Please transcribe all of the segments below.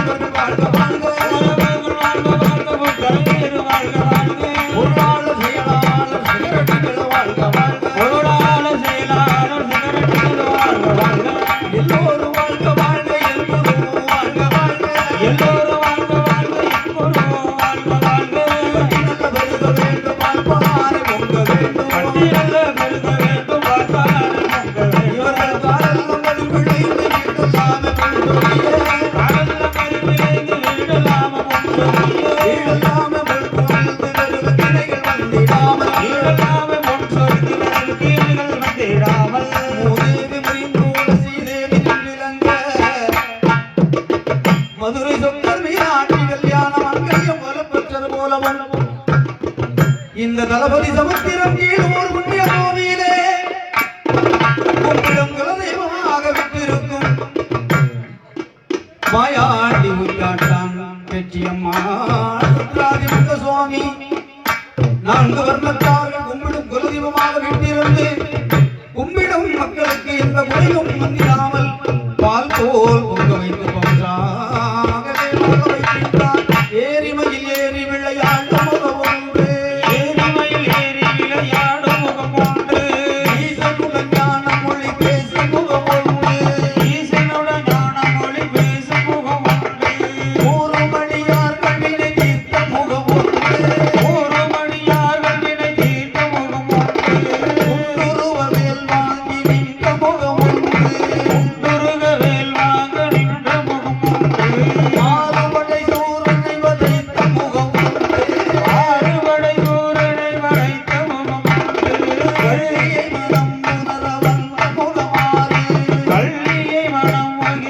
Pango, pango, pango. Madurai சொந்தல் Meenakshi கல்யாணம் அங்கேயும் வலுப்பெற்றது போல இந்த தளபதி சமுத்திரம் கீழ் ஒரு புண்ணிய கோவிலே உங்களிடம் குலதெய்வமாக விட்டிருக்கும். மாயாண்டி உச்சாட்டான் பெற்றியம்மா சுவாமி நான்கு வர்ணத்தார்கள் கும்பிடும் குலதெய்வமாக விட்டிருந்தேன் ஏறிமலை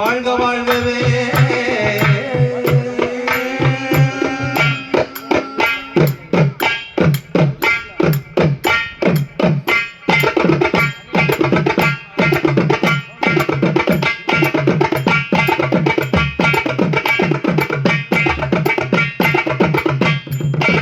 வாழ்க வாழ்கவே